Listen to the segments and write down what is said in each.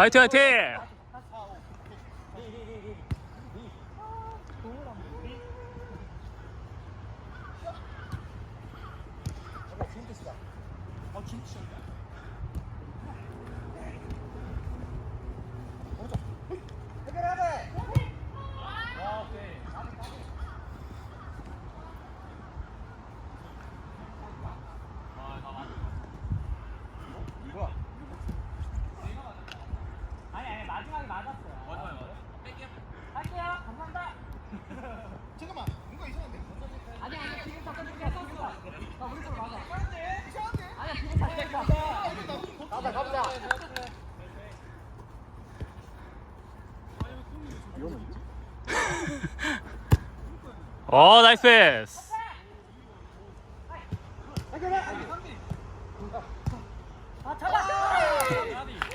화이팅 화이팅! 아니 아니 마지막에 맞았어요. 맞아요 맞아요. 할게요. 감사합니다. 잠깐만 뭔가 이상한데? 아니 아니 지금 잠깐 줄게 선수가. 나 오른쪽 맞아. 이상한데? 아니야 지금 잘 됐다. 가자 가보자. 어 나이스 패스!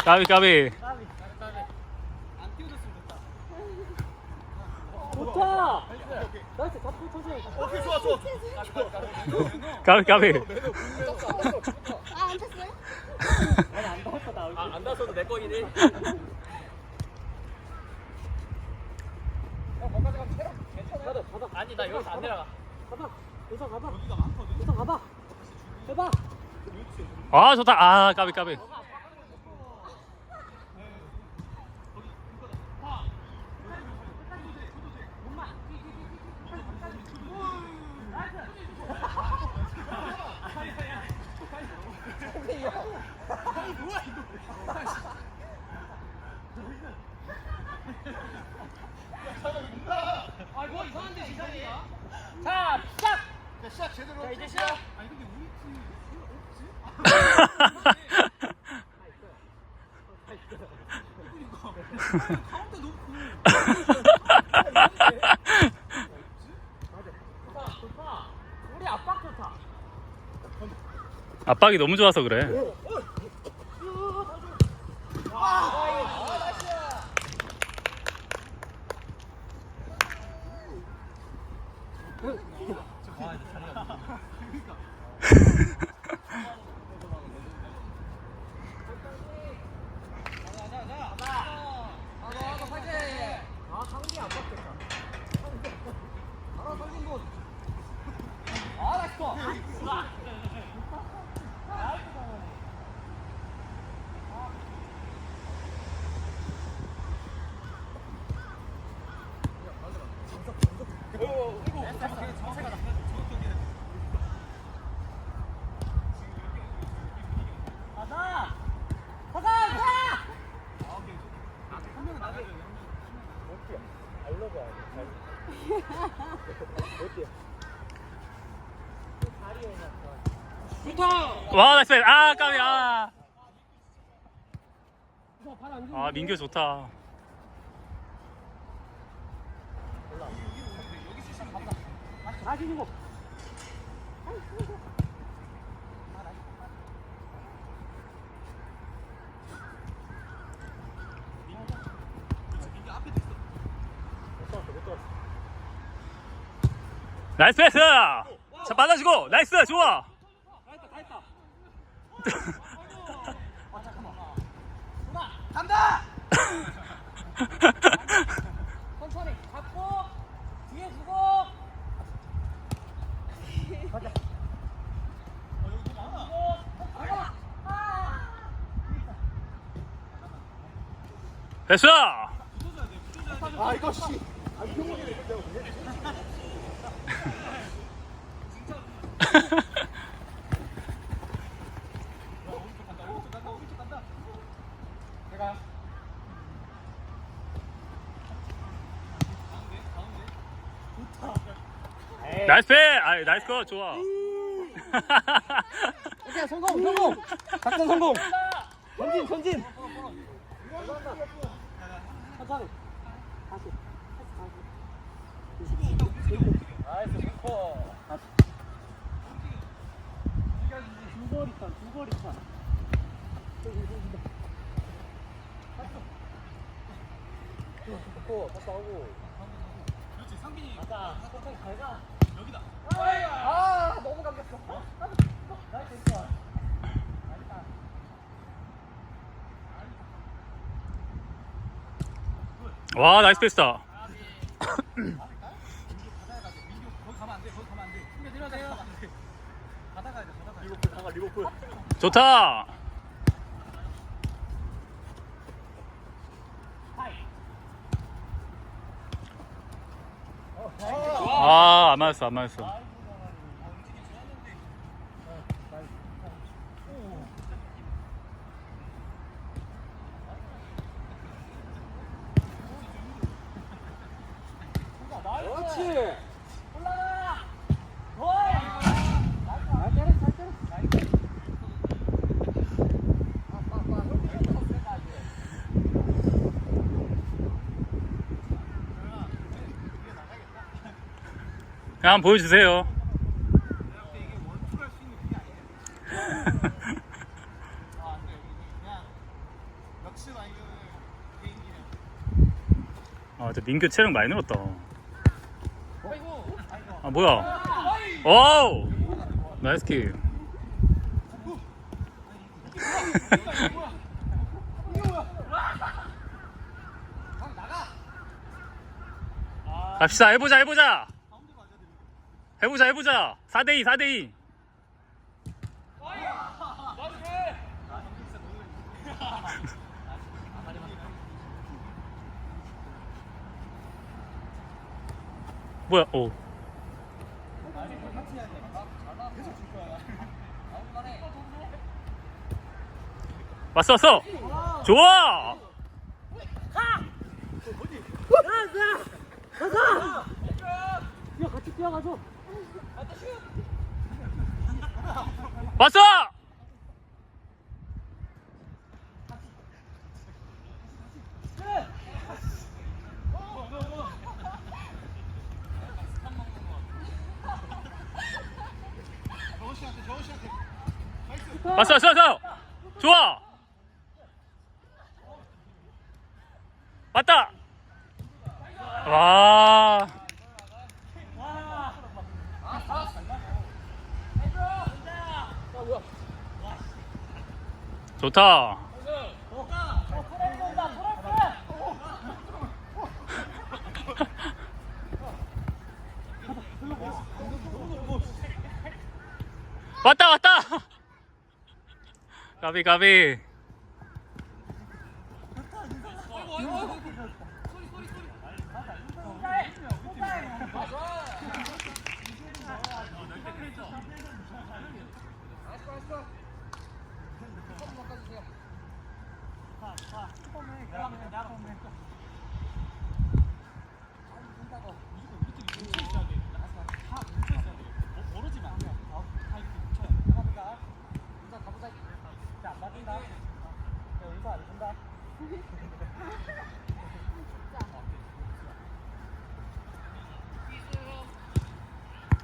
까비 까비 좋다. 나이스 잡고 천천히. 오케이 좋아 좋아 까비 까비 아안 탔어요? 아니 안 닿았어 나 얼굴. 안 닿았어도 내 거긴 해. 아니 나 여기서 안 내려가. 가봐. 우선 가봐. 우선 가봐. 해봐. 아 좋다 아 까비 까비 아 이거 이상한데 이상이야. 자 시작. 자 시작 제대로 자 이제 시작. 아니 근데 우리 팀 가운데 놓고 좋다 좋다. 우리 압박 좋다. 압박이 너무 좋아서 그래 아 상기 압박 좋다. 알아 상기 군. 아 나이스 거. 가자. 가자 가자. 와 나이스. 아 까비 아, 아 민규 좋다. 나이스 패스! 자 받아주고! 나이스! 좋아. 간다 천천히 잡고 뒤에 주고. 가자. 아. 됐어 아 이거 씨 나이스 패스 아 나이스 컷 좋아 오케이 성공 성공. 작전 성공. 전진 전진. 천천히. 다시. 나이스 슈퍼. 두거리 탄 두거리 탄. 슈퍼 다시 나오고. 가자. 천천히 잘 가. 아 너무 감겼어. 나이스 됐어. 와 나이스 패스다 거기 가면 안 돼. 거기 가면 안 돼. 근데 내려가요. 가다 가야 돼. 가다 가야 돼. 리버풀 나가 리버풀. 좋다 아 안 맞았어 안 맞았어 그렇지. 올라가. 잘 때려, 잘 때려. 그냥 한번 보여주세요. 아, 저 민규 체력 많이 늘었다. 아, 뭐야? 오우! 나이스 킥. 갑시다, 해보자, 해보자! 해보자, 해보자! 4대2, 4대2! 뭐야, 오. 왔어, 왔어! 좋아! 뛰어, 같이 뛰어가줘. 왔어! 왔어, 왔어, 왔어! 좋아! 왔다! 와. 좋다. 왔다 왔다. 가비 가비.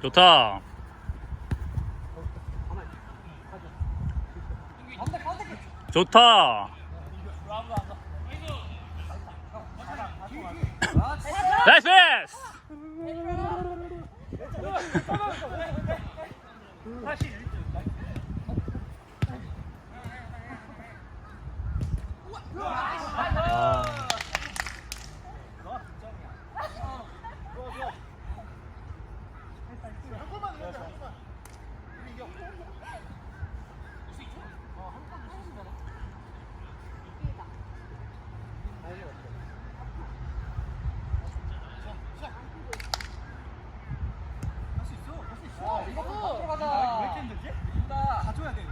좋다. 좋다. 나이스 패스! 아. 할수 있어. 할 수 있어. 이거 앞으로 가자. 왜 이렇게 힘들지? 가져야 돼.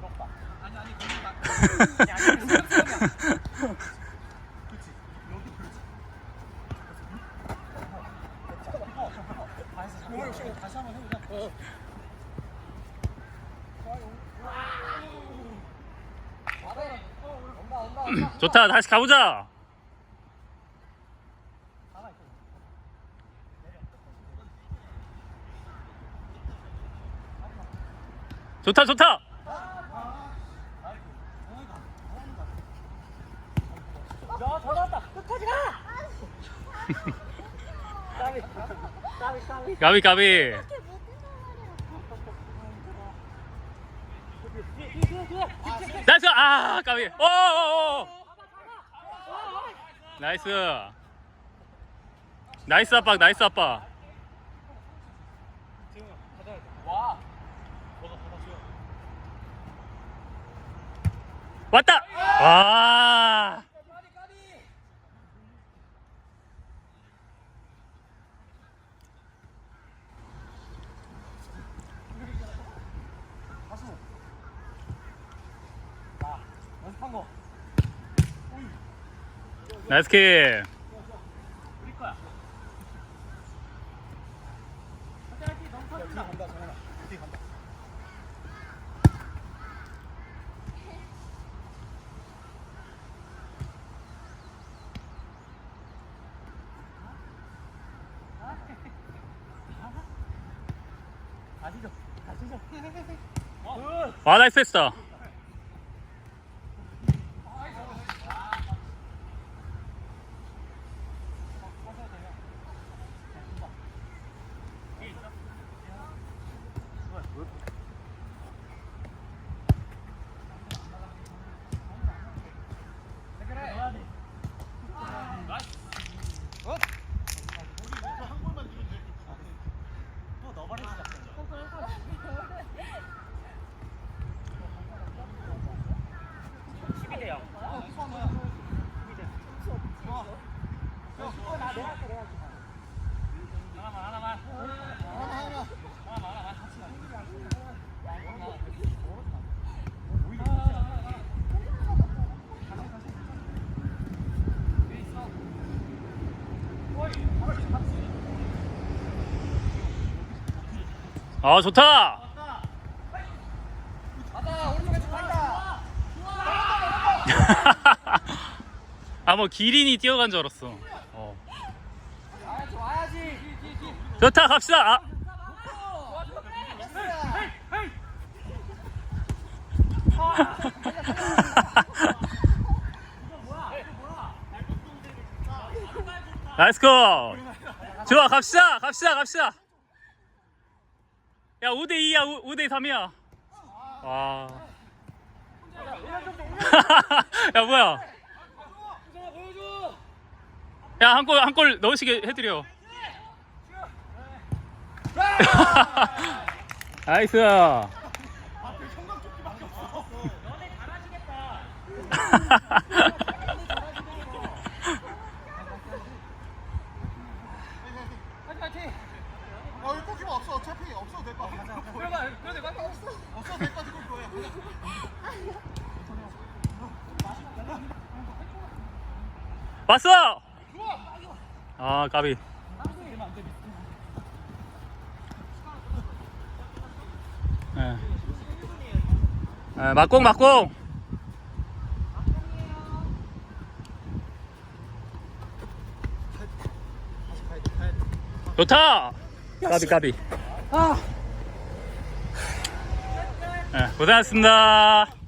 정우. 아니 아니 거기 나. 아니 아니 그렇지. 여기 그렇지. 다시 한번 다시 한번 해보자. 좋다. 다시 가보자. 좋다 좋다. 야, 잘 나왔다. 끝까지 가. 까비. 까비, 까비. 뒤에, 뒤에. 나이스 아 가비. 오 오 오. 나이스. 나이스 압박, 나이스 압박. 와. 왔다! 와! 까비 까비. 연습한 거. 나이스 킥. 우리 거야. 화이팅 너무 야, 뒤에 터진다. 간다, 정현아. 뒤에 간다. 가시 죠. 가시죠. 와, 나이스 했어. 한 골만 넣으면 돼. 또 넣어버리자. 십이 대요. 하나만 하나만. 하나, 하나. 하나만 하나만. 아, 좋다! 아, 뭐, 기린이 뛰어간 줄 알았어. 어. 좋다, 갑시다! 아. 나이스 콜! 좋아, 갑시다! 갑시다, 갑시다! 야, 5대2야, 5대 3이야. 와. 야, 뭐야. 야, 한 골, 한 골 넣으시게 해드려. 나이스. 앞에 형광조끼밖에 없어. 너네 잘하시겠다. 화이팅 화이팅. 어, 여기 골키퍼 없어. 어차피 없어도 될 것 같아. 그러면 그래도 빨리 없어. 없어도 될 것 같아, 골키퍼야. 왔어! 아, 까비. 예. 예, 막공, 막공! 좋다! 까비, 까비. 아. 예, 고생하셨습니다.